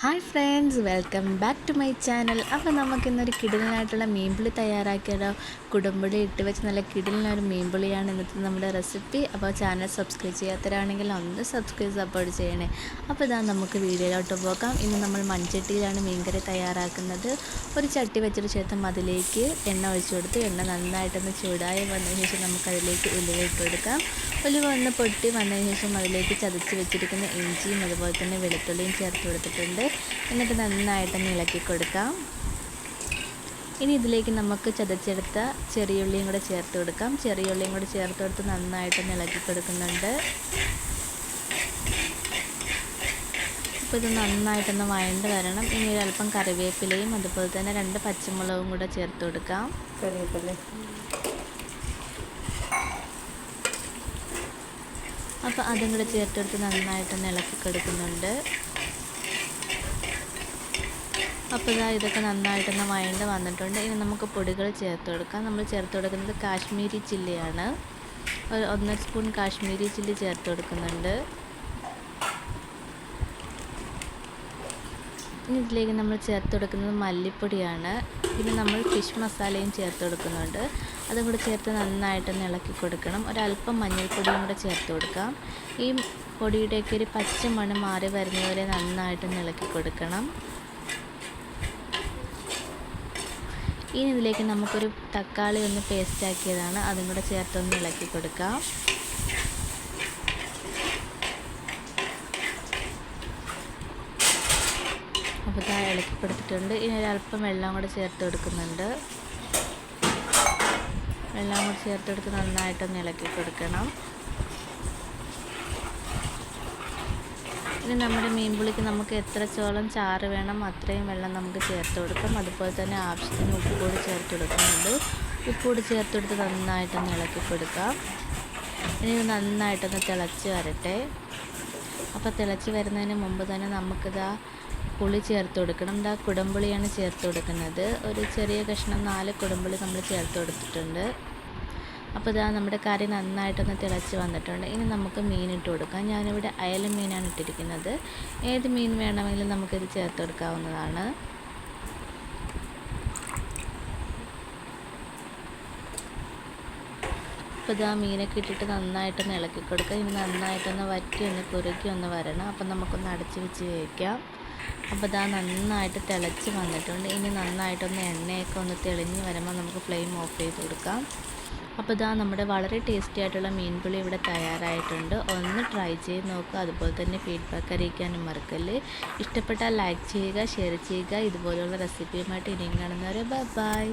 Hi friends welcome back to my channel. അപ്പോൾ നമുക്കിന്നൊരു കിടിലനായിട്ടുള്ള മീൻപുളി തയ്യാറാക്കിയതോ കുടമ്പുളി ഇട്ട് വെച്ച് നല്ല കിടിലനൊരു മീൻപുളിയാണ് ഇന്നത്തെ നമ്മുടെ റെസിപ്പി. അപ്പോൾ ചാനൽ സബ്സ്ക്രൈബ് ചെയ്യാത്തവരാണെങ്കിൽ ഒന്ന് സബ്സ്ക്രൈബ് സപ്പോർട്ട് ചെയ്യണേ. അപ്പോൾ ഇതാ നമുക്ക് വീഡിയോയിലോട്ട് പോകാം. ഇന്ന് നമ്മൾ മൺചട്ടിയിലാണ് മീൻകറി തയ്യാറാക്കുന്നത്. ഒരു ചട്ടി വെച്ചിട്ട് ശേഷം അതിലേക്ക് എണ്ണ ഒഴിച്ചു കൊടുത്ത് എണ്ണ നന്നായിട്ടൊന്ന് ചൂടായി വന്നതിന് ശേഷം നമുക്കതിലേക്ക് ഉലുവ ഇട്ട് കൊടുക്കാം. ഉലുവ ഒന്ന് പൊട്ടി വന്നതിന് ശേഷം അതിലേക്ക് ചതച്ച് വെച്ചിരിക്കുന്ന ഇഞ്ചിയും അതുപോലെ തന്നെ വെളുത്തുള്ളിയും ചേർത്ത് കൊടുത്തിട്ടുണ്ട്. എന്നിട്ട് നന്നായിട്ടൊന്ന് ഇളക്കി കൊടുക്കാം. ഇനി ഇതിലേക്ക് നമുക്ക് ചതച്ചെടുത്ത ചെറിയുള്ളിയും കൂടെ ചേർത്ത് കൊടുക്കാം. ചെറിയുള്ളിയും കൂടെ ചേർത്ത് കൊടുത്ത് നന്നായിട്ടൊന്ന് ഇളക്കി കൊടുക്കുന്നുണ്ട്. അപ്പോൾ ഇത് നന്നായിട്ടൊന്ന് വഴണ്ട് വരണം. ഇനി ഒരല്പം കറിവേപ്പിലയും അതുപോലെ തന്നെ രണ്ട് പച്ചമുളകും കൂടെ ചേർത്ത് കൊടുക്കാം. കറിവേപ്പില. അപ്പോൾ അതും കൂടെ ചേർത്തെടുത്ത് നന്നായിട്ടൊന്ന് ഇളക്കി കൊടുക്കുന്നുണ്ട്. അപ്പോൾ ഇതാ ഇതൊക്കെ നന്നായിട്ടൊന്ന് വഴണ്ട് വന്നിട്ടുണ്ട്. ഇനി നമുക്ക് പൊടികൾ ചേർത്ത് കൊടുക്കാം. നമ്മൾ ചേർത്ത് കൊടുക്കുന്നത് കാശ്മീരി ചില്ലിയാണ്. ഒരു ഒന്നര സ്പൂൺ കാശ്മീരി ചില്ലി ചേർത്ത് കൊടുക്കുന്നുണ്ട്. ഇനി ഇതിലേക്ക് നമ്മൾ ചേർത്ത് കൊടുക്കുന്നത് മല്ലിപ്പൊടിയാണ്. പിന്നെ നമ്മൾ ഫിഷ് മസാലയും ചേർത്ത് കൊടുക്കുന്നുണ്ട്. അതും കൂടെ ചേർത്ത് നന്നായിട്ടൊന്ന് ഇളക്കി കൊടുക്കണം. ഒരല്പം മഞ്ഞൾപ്പൊടിയും കൂടെ ചേർത്ത് കൊടുക്കാം. ഈ പൊടിയുടെയൊക്കെ ഒരു പച്ച മണം മാറി വരുന്നവരെ നന്നായിട്ടൊന്ന് ഇളക്കി കൊടുക്കണം. ഇനി ഇതിലേക്ക് നമുക്കൊരു തക്കാളി ഒന്ന് പേസ്റ്റ് ആക്കിയതാണ്. അതും കൂടെ ചേർത്തൊന്ന് ഇളക്കി കൊടുക്കാം. അപ്പോൾ ഇതാ ഇളക്കി കൊടുത്തിട്ടുണ്ട്. ഇനി ഒരല്പം വെള്ളം കൂടെ ചേർത്ത് കൊടുക്കുന്നുണ്ട്. വെള്ളം കൂടി ചേർത്തെടുത്ത് നന്നായിട്ടൊന്ന് ഇളക്കി കൊടുക്കണം. ഇനി നമ്മുടെ മീൻ പുളിക്ക് നമുക്ക് എത്ര ചോളം ചാറ് വേണം അത്രയും വെള്ളം നമുക്ക് ചേർത്ത് കൊടുക്കാം. അതുപോലെ തന്നെ ആവശ്യത്തിന് ഉപ്പ് കൂടി ചേർത്ത് കൊടുക്കുന്നുണ്ട്. ഉപ്പ് കൂടി ചേർത്ത് കൊടുത്ത് നന്നായിട്ടൊന്ന് ഇളക്കി കൊടുക്കാം. ഇനി നന്നായിട്ടൊന്ന് തിളച്ച് വരട്ടെ. അപ്പോൾ തിളച്ച് വരുന്നതിന് മുമ്പ് തന്നെ നമുക്കിതാ പുളി ചേർത്ത് കൊടുക്കണം. ഇതാ കുടംപുളിയാണ് ചേർത്ത് കൊടുക്കുന്നത്. ഒരു ചെറിയ കഷ്ണം നാല് കുടംപുളി നമ്മൾ ചേർത്ത് കൊടുത്തിട്ടുണ്ട്. അപ്പോൾ ഇതാ നമ്മുടെ കറി നന്നായിട്ടൊന്ന് തിളച്ച് വന്നിട്ടുണ്ട്. ഇനി നമുക്ക് മീൻ ഇട്ട് കൊടുക്കാം. ഞാനിവിടെ അയല മീനാണ് ഇട്ടിരിക്കുന്നത്. ഏത് മീൻ വേണമെങ്കിലും നമുക്കിത് ചേർത്ത് കൊടുക്കാവുന്നതാണ്. അപ്പോൾ ഇതാ മീനൊക്കെ ഇട്ടിട്ട് നന്നായിട്ടൊന്ന് ഇളക്കി കൊടുക്കുക ഇനി നന്നായിട്ടൊന്ന് വറ്റി ഒന്ന് കുറുക്കി ഒന്ന് വരണം. അപ്പം നമുക്കൊന്ന് അടച്ച് വെച്ച് വേവിക്കാം. അപ്പോൾ ഇതാ നന്നായിട്ട് തിളച്ച് വന്നിട്ടുണ്ട്. ഇനി നന്നായിട്ടൊന്ന് എണ്ണയൊക്കെ ഒന്ന് തെളിഞ്ഞ് വരുമ്പോൾ നമുക്ക് ഫ്ലെയിം ഓഫ് ചെയ്ത് കൊടുക്കാം. അപ്പോൾ ഇതാ നമ്മുടെ വളരെ ടേസ്റ്റി ആയിട്ടുള്ള മീൻപുളി ഇവിടെ തയ്യാറായിട്ടുണ്ട്. ഒന്ന് ട്രൈ ചെയ്ത് നോക്കുക അതുപോലെ തന്നെ ഫീഡ്ബാക്ക് അറിയിക്കാനും മറക്കല്ലേ. ഇഷ്ടപ്പെട്ടാൽ ലൈക്ക് ചെയ്യുക ഷെയർ ചെയ്യുക. ഇതുപോലെയുള്ള റെസിപ്പിയുമായിട്ട് ഇനിയും കാണുന്നവരെ ബൈ ബൈ